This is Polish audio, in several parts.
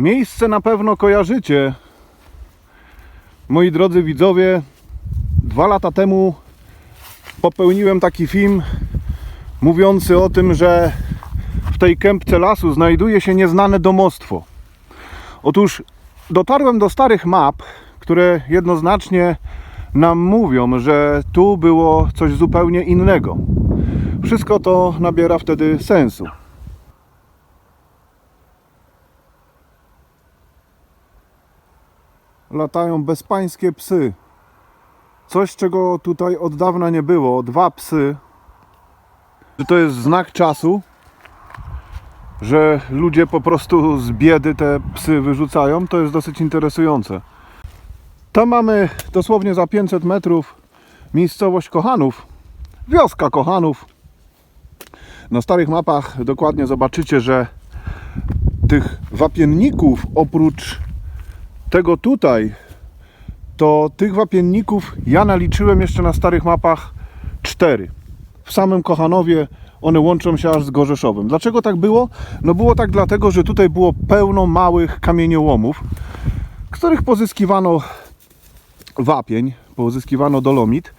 Miejsce na pewno kojarzycie. Moi drodzy widzowie, dwa lata temu popełniłem taki film mówiący o tym, że w tej kępce lasu znajduje się nieznane domostwo. Otóż dotarłem do starych map, które jednoznacznie nam mówią, że tu było coś zupełnie innego. Wszystko to nabiera wtedy sensu. Latają bezpańskie psy. Coś, czego tutaj od dawna nie było. Dwa psy. Czy to jest znak czasu? Że ludzie po prostu z biedy te psy wyrzucają? To jest dosyć interesujące. Tam mamy dosłownie za 500 metrów miejscowość Kochanów. Wioska Kochanów. Na starych mapach dokładnie zobaczycie, że tych wapienników oprócz tego tutaj, to tych wapienników ja naliczyłem jeszcze na starych mapach cztery. W samym Kochanowie one łączą się aż z Gorzeszowem. Dlaczego tak było? No było tak dlatego, że tutaj było pełno małych kamieniołomów, których pozyskiwano wapień, pozyskiwano dolomit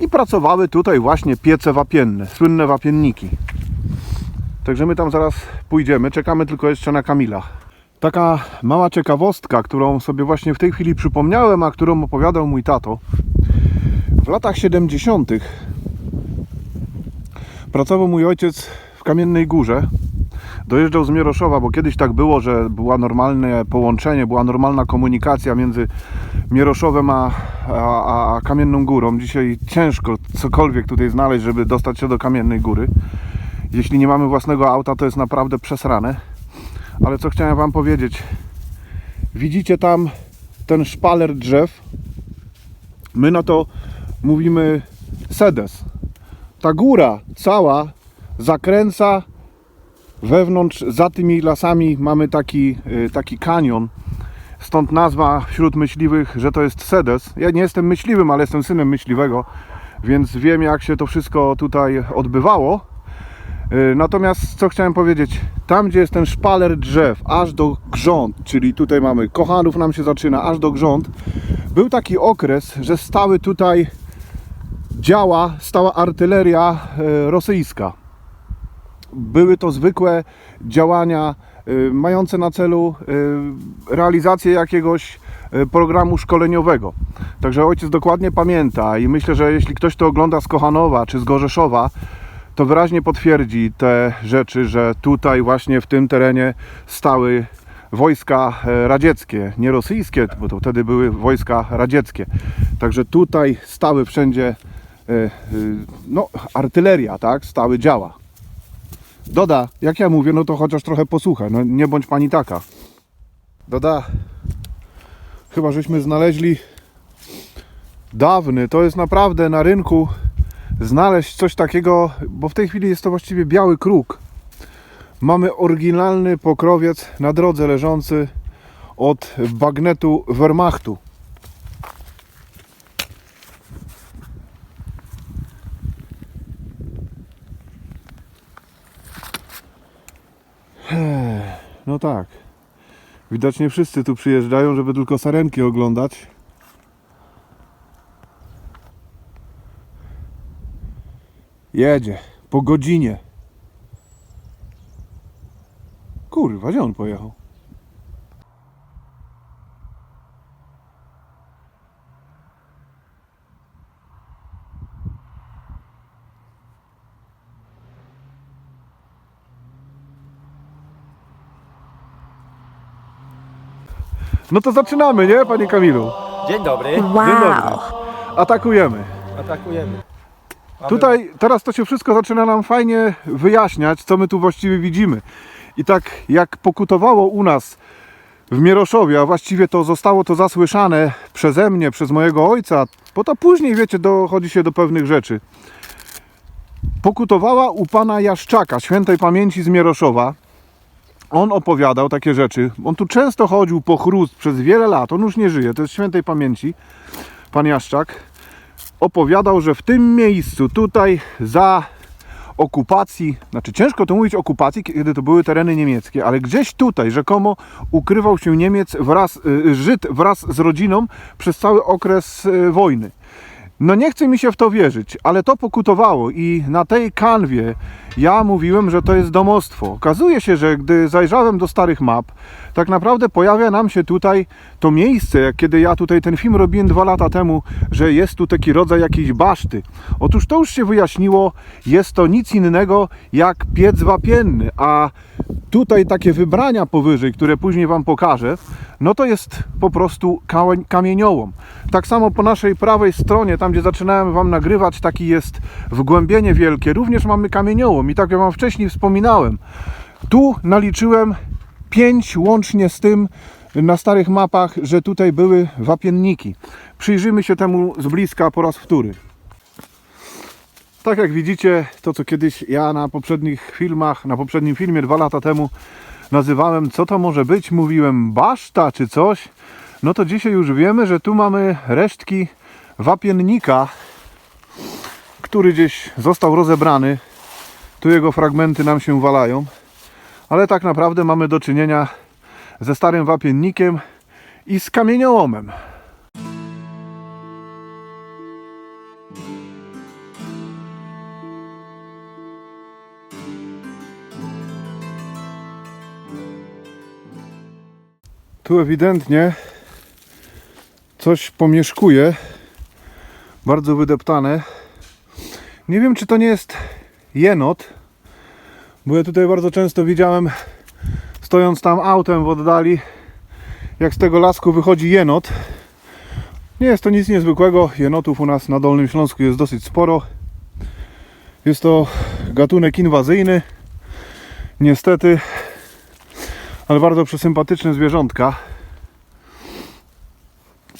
i pracowały tutaj właśnie piece wapienne, słynne wapienniki. Także my tam zaraz pójdziemy, czekamy tylko jeszcze na Kamila. Taka mała ciekawostka, którą sobie właśnie w tej chwili przypomniałem, a którą opowiadał mój tato. W latach 70. pracował mój ojciec w Kamiennej Górze. Dojeżdżał z Mieroszowa, bo kiedyś tak było, że była normalne połączenie, była normalna komunikacja między Mieroszowem a, a, a Kamienną Górą. Dzisiaj ciężko cokolwiek tutaj znaleźć, żeby dostać się do Kamiennej Góry. Jeśli nie mamy własnego auta, to jest naprawdę przesrane. Ale co chciałem Wam powiedzieć? Widzicie tam ten szpaler drzew? My na to mówimy sedes. Ta góra cała zakręca wewnątrz, za tymi lasami mamy taki, y, taki kanion. Stąd nazwa wśród myśliwych, że to jest sedes. Ja nie jestem myśliwym, ale jestem synem myśliwego, więc wiem jak się to wszystko tutaj odbywało. Y, Natomiast co chciałem powiedzieć, tam gdzie jest ten szpaler drzew, aż do grząd, czyli tutaj mamy Kochanów nam się zaczyna, aż do grząd, był taki okres, że stały tutaj działa, stała artyleria y, rosyjska. Były to zwykłe działania y, mające na celu realizację jakiegoś programu szkoleniowego. Także ojciec dokładnie pamięta i myślę, że jeśli ktoś to ogląda z Kochanowa czy z Gorzeszowa, to wyraźnie potwierdzi te rzeczy, że tutaj właśnie w tym terenie stały wojska e, radzieckie, nie rosyjskie, bo to wtedy były wojska radzieckie. Także tutaj stały wszędzie e, e, no, artyleria, tak, stały działa. Doda, jak ja mówię, no to chociaż trochę posłuchaj, no nie bądź pani taka. Doda, chyba żeśmy znaleźli dawny, to jest naprawdę na rynku znaleźć coś takiego, bo w tej chwili jest to właściwie biały kruk. Mamy oryginalny pokrowiec na drodze leżący od bagnetu Wehrmachtu. No tak. Widocznie wszyscy tu przyjeżdżają, żeby tylko sarenki oglądać. Jedzie. Po godzinie. Kurwa, gdzie on pojechał? No to zaczynamy, nie, panie Kamilu? Dzień dobry. Dzień dobry. Atakujemy. Atakujemy. Tutaj teraz to się wszystko zaczyna nam fajnie wyjaśniać, co my tu właściwie widzimy. I tak jak pokutowało u nas w Mieroszowie, a właściwie to zostało to zasłyszane przeze mnie, przez mojego ojca, bo to później, wiecie, dochodzi się do pewnych rzeczy. Pokutowała u pana Jaszczaka, świętej pamięci z Mieroszowa. On opowiadał takie rzeczy. On tu często chodził po chrust przez wiele lat. On już nie żyje, to jest świętej pamięci. Pan Jaszczak opowiadał, że w tym miejscu, tutaj za okupacji, znaczy ciężko to mówić okupacji, kiedy to były tereny niemieckie, ale gdzieś tutaj rzekomo ukrywał się Niemiec wraz, y, Żyd wraz z rodziną przez cały okres y, wojny. No nie chce mi się w to wierzyć, ale to pokutowało i na tej kanwie ja mówiłem, że to jest domostwo. Okazuje się, że gdy zajrzałem do starych map, tak naprawdę pojawia nam się tutaj to miejsce, jak kiedy ja tutaj ten film robiłem dwa lata temu, że jest tu taki rodzaj jakiejś baszty. Otóż to już się wyjaśniło, jest to nic innego jak piec wapienny, a tutaj takie wybrania powyżej, które później Wam pokażę, no to jest po prostu kamieniołom. Tak samo po naszej prawej stronie, tam gdzie zaczynałem Wam nagrywać, taki jest wgłębienie wielkie, również mamy kamieniołom i tak jak Wam wcześniej wspominałem, tu naliczyłem 5 łącznie z tym na starych mapach, że tutaj były wapienniki. Przyjrzymy się temu z bliska po raz wtóry. Tak jak widzicie, to co kiedyś ja na poprzednich filmach, na poprzednim filmie dwa lata temu nazywałem, co to może być, mówiłem baszta czy coś, no to dzisiaj już wiemy, że tu mamy resztki wapiennika, który gdzieś został rozebrany. Tu jego fragmenty nam się walają, ale tak naprawdę mamy do czynienia ze starym wapiennikiem i z kamieniołomem. Tu ewidentnie coś pomieszkuje, bardzo wydeptane. Nie wiem, czy to nie jest jenot, bo ja tutaj bardzo często widziałem, stojąc tam autem w oddali, jak z tego lasku wychodzi jenot. Nie jest to nic niezwykłego. Jenotów u nas na Dolnym Śląsku jest dosyć sporo. Jest to gatunek inwazyjny. Niestety, ale bardzo przesympatyczne zwierzątka.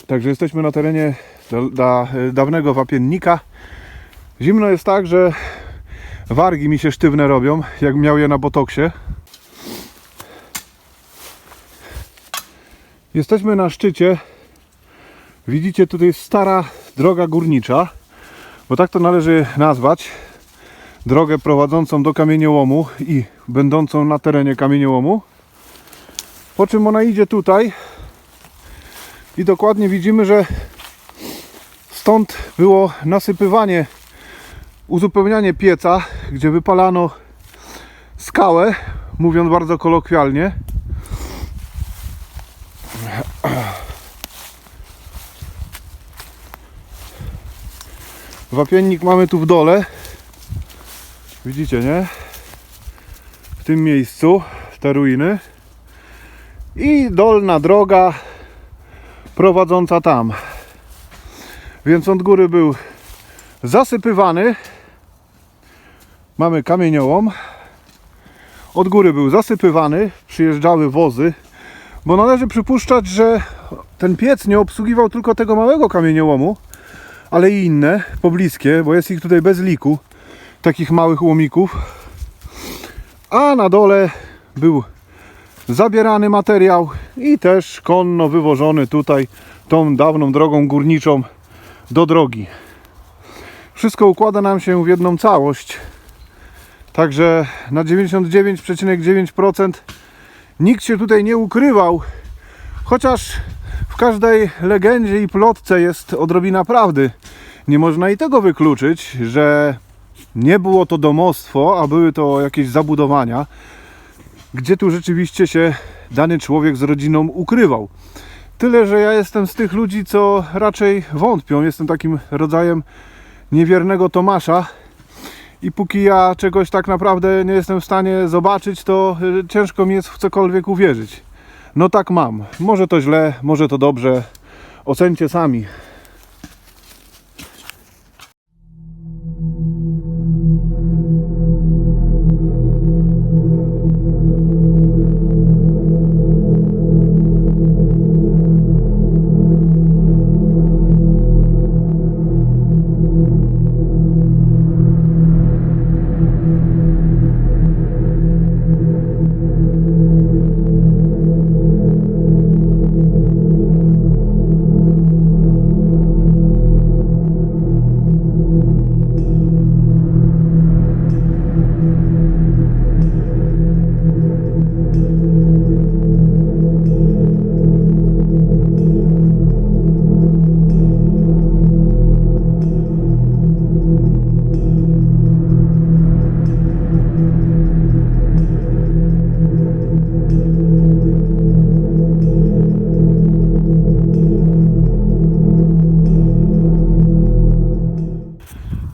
Także jesteśmy na terenie da, da, dawnego wapiennika. Zimno jest tak, że wargi mi się sztywne robią, jak miał je na botoksie. Jesteśmy na szczycie. Widzicie, tutaj stara droga górnicza, bo tak to należy nazwać. Drogę prowadzącą do kamieniołomu i będącą na terenie kamieniołomu. Po czym ona idzie tutaj i dokładnie widzimy, że stąd było nasypywanie, uzupełnianie pieca, gdzie wypalano skałę, mówiąc bardzo kolokwialnie. Wapiennik mamy tu w dole. Widzicie, nie? W tym miejscu te ruiny. I dolna droga prowadząca tam. Więc od góry był zasypywany. Mamy kamieniołom. Od góry był zasypywany, przyjeżdżały wozy, bo należy przypuszczać, że ten piec nie obsługiwał tylko tego małego kamieniołomu, ale i inne pobliskie, bo jest ich tutaj bez liku, takich małych łomików. A na dole był zabierany materiał i też konno wywożony tutaj tą dawną drogą górniczą do drogi. Wszystko układa nam się w jedną całość. Także na 99,9% nikt się tutaj nie ukrywał. Chociaż w każdej legendzie i plotce jest odrobina prawdy. Nie można i tego wykluczyć, że nie było to domostwo, a były to jakieś zabudowania, gdzie tu rzeczywiście się dany człowiek z rodziną ukrywał. Tyle, że ja jestem z tych ludzi, co raczej wątpią. Jestem takim rodzajem niewiernego Tomasza. I póki ja czegoś tak naprawdę nie jestem w stanie zobaczyć, to y, ciężko mi jest w cokolwiek uwierzyć. No tak mam. Może to źle, może to dobrze. Ocencie sami.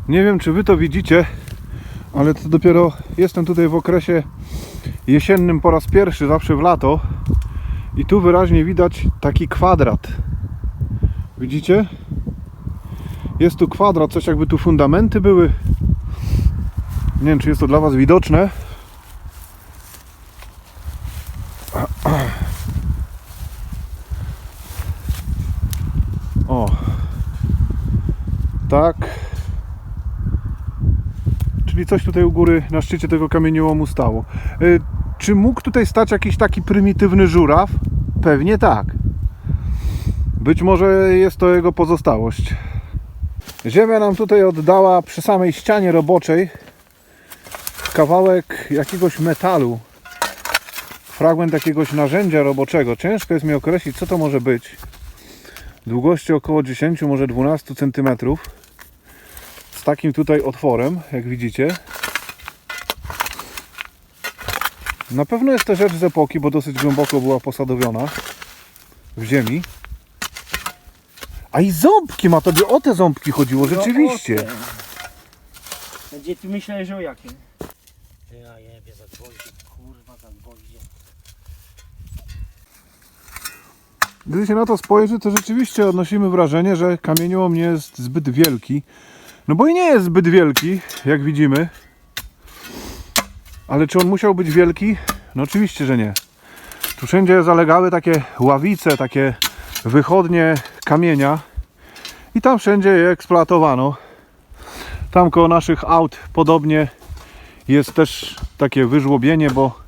Nie wiem, czy wy to widzicie, ale to dopiero jestem tutaj w okresie jesiennym po raz pierwszy, zawsze w lato. I tu wyraźnie widać taki kwadrat. Widzicie? Jest tu kwadrat, coś jakby tu fundamenty były. Nie wiem, czy jest to dla Was widoczne. O. Tak. Czyli coś tutaj u góry na szczycie tego kamieniołomu stało. Y, Czy mógł tutaj stać jakiś taki prymitywny żuraw? Pewnie tak. Być może jest to jego pozostałość. Ziemia nam tutaj oddała przy samej ścianie roboczej kawałek jakiegoś metalu. Fragment jakiegoś narzędzia roboczego. Ciężko jest mi określić, co to może być. Długości około 10, może 12 cm. Z takim tutaj otworem, jak widzicie. Na pewno jest to rzecz z epoki, bo dosyć głęboko była posadowiona w ziemi. A i ząbki ma, tobie o te ząbki chodziło, rzeczywiście. No, o te. Gdzie ty myślałeś o jakim? Ja jebie za gwoździe, kurwa za gwoździe. Gdy się na to spojrzy, to rzeczywiście odnosimy wrażenie, że kamieniołom nie jest zbyt wielki. No bo i nie jest zbyt wielki, jak widzimy. Ale czy on musiał być wielki? No oczywiście, że nie. Tu wszędzie zalegały takie ławice, takie wychodnie kamienia. I tam wszędzie je eksploatowano. Tam koło naszych aut podobnie jest też takie wyżłobienie, bo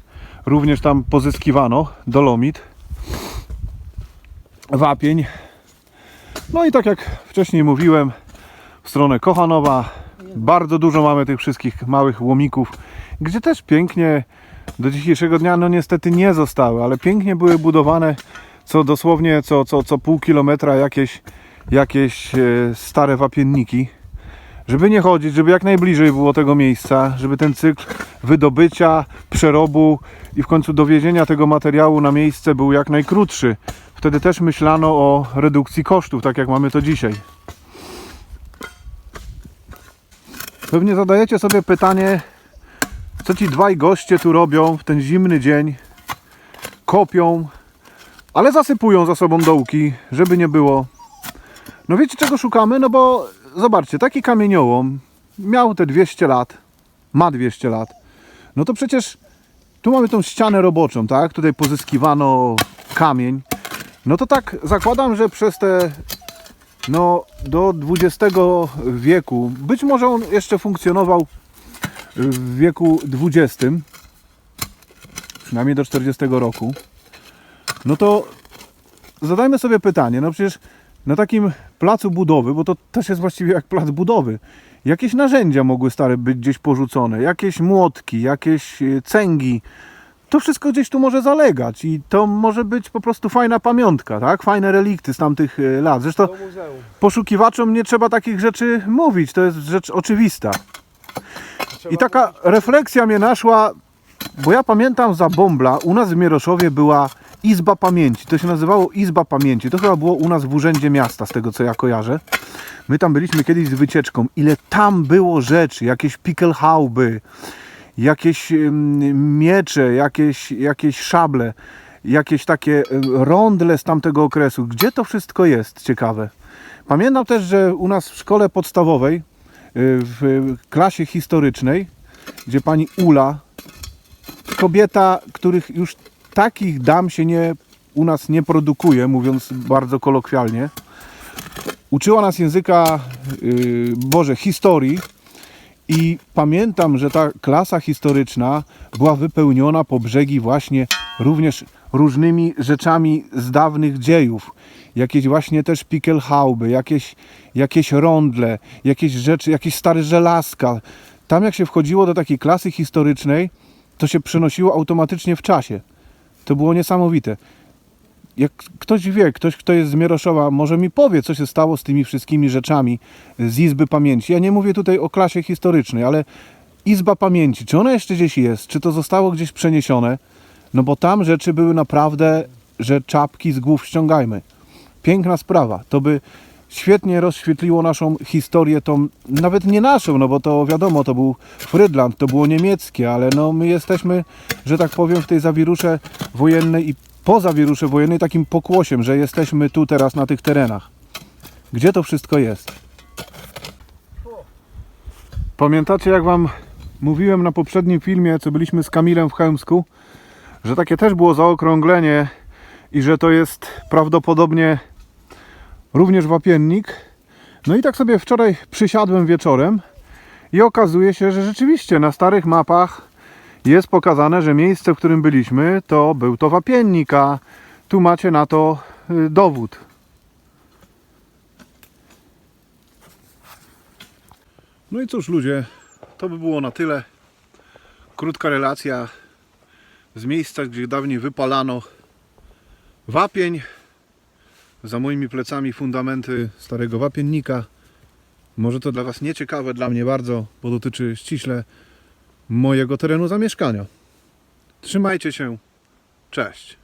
również tam pozyskiwano dolomit wapień. No i tak jak wcześniej mówiłem, stronę Kochanowa bardzo dużo mamy tych wszystkich małych łomików, gdzie też pięknie do dzisiejszego dnia, no niestety nie zostały, ale pięknie były budowane co dosłownie co, co, co pół kilometra jakieś, jakieś e, stare wapienniki. Żeby nie chodzić, żeby jak najbliżej było tego miejsca, żeby ten cykl wydobycia, przerobu i w końcu dowiezienia tego materiału na miejsce był jak najkrótszy. Wtedy też myślano o redukcji kosztów, tak jak mamy to dzisiaj. Pewnie zadajecie sobie pytanie, co ci dwaj goście tu robią w ten zimny dzień. Kopią, ale zasypują za sobą dołki, żeby nie było. No wiecie czego szukamy? No bo zobaczcie, taki kamieniołom miał te 200 lat, ma 200 lat. No to przecież tu mamy tą ścianę roboczą, tak? Tutaj pozyskiwano kamień. No to tak zakładam, że przez te no do XX wieku, być może on jeszcze funkcjonował w wieku XX, przynajmniej do 40 roku. No to zadajmy sobie pytanie, no przecież na takim placu budowy, bo to też jest właściwie jak plac budowy, jakieś narzędzia mogły stare być gdzieś porzucone, jakieś młotki, jakieś e, cęgi, to wszystko gdzieś tu może zalegać i to może być po prostu fajna pamiątka, tak? Fajne relikty z tamtych e, lat. Zresztą poszukiwaczom nie trzeba takich rzeczy mówić, to jest rzecz oczywista. I taka refleksja mnie naszła, bo ja pamiętam za Bombla, u nas w Mieroszowie była Izba Pamięci. To się nazywało Izba Pamięci. To chyba było u nas w Urzędzie Miasta, z tego co ja kojarzę. My tam byliśmy kiedyś z wycieczką. Ile tam było rzeczy, jakieś pickelhauby, jakieś miecze, jakieś, jakieś szable, jakieś takie rondle z tamtego okresu. Gdzie to wszystko jest? Ciekawe. Pamiętam też, że u nas w szkole podstawowej, y, w klasie historycznej, gdzie pani Ula, kobieta, których już takich dam się nie, u nas nie produkuje, mówiąc bardzo kolokwialnie, uczyła nas języka, yy, Boże, historii i pamiętam, że ta klasa historyczna była wypełniona po brzegi właśnie również różnymi rzeczami z dawnych dziejów. Jakieś właśnie też pickelhauby, jakieś, jakieś rondle, jakieś rzeczy, jakieś stare żelazka. Tam jak się wchodziło do takiej klasy historycznej, to się przenosiło automatycznie w czasie. To było niesamowite. Jak ktoś wie, ktoś kto jest z Mieroszowa, może mi powie, co się stało z tymi wszystkimi rzeczami z Izby Pamięci. Ja nie mówię tutaj o klasie historycznej, ale Izba Pamięci, czy ona jeszcze gdzieś jest? Czy to zostało gdzieś przeniesione? No bo tam rzeczy były naprawdę, że czapki z głów ściągajmy. Piękna sprawa. To by świetnie rozświetliło naszą historię, tą nawet nie naszą, no bo to wiadomo, to był Frydland, to było niemieckie, ale no my jesteśmy, że tak powiem, w tej zawirusze wojennej i po zawirusze wojennej takim pokłosiem, że jesteśmy tu teraz na tych terenach. Gdzie to wszystko jest? Pamiętacie, jak Wam mówiłem na poprzednim filmie, co byliśmy z Kamilem w Chełmsku, że takie też było zaokrąglenie i że to jest prawdopodobnie również wapiennik. No i tak sobie wczoraj przysiadłem wieczorem i okazuje się, że rzeczywiście na starych mapach jest pokazane, że miejsce, w którym byliśmy, to był to wapiennik, a tu macie na to y, dowód. No i cóż ludzie, to by było na tyle. Krótka relacja z miejsca, gdzie dawniej wypalano wapień. Za moimi plecami fundamenty starego wapiennika. Może to dla Was nieciekawe, dla mnie bardzo, bo dotyczy ściśle mojego terenu zamieszkania. Trzymajcie się. Cześć.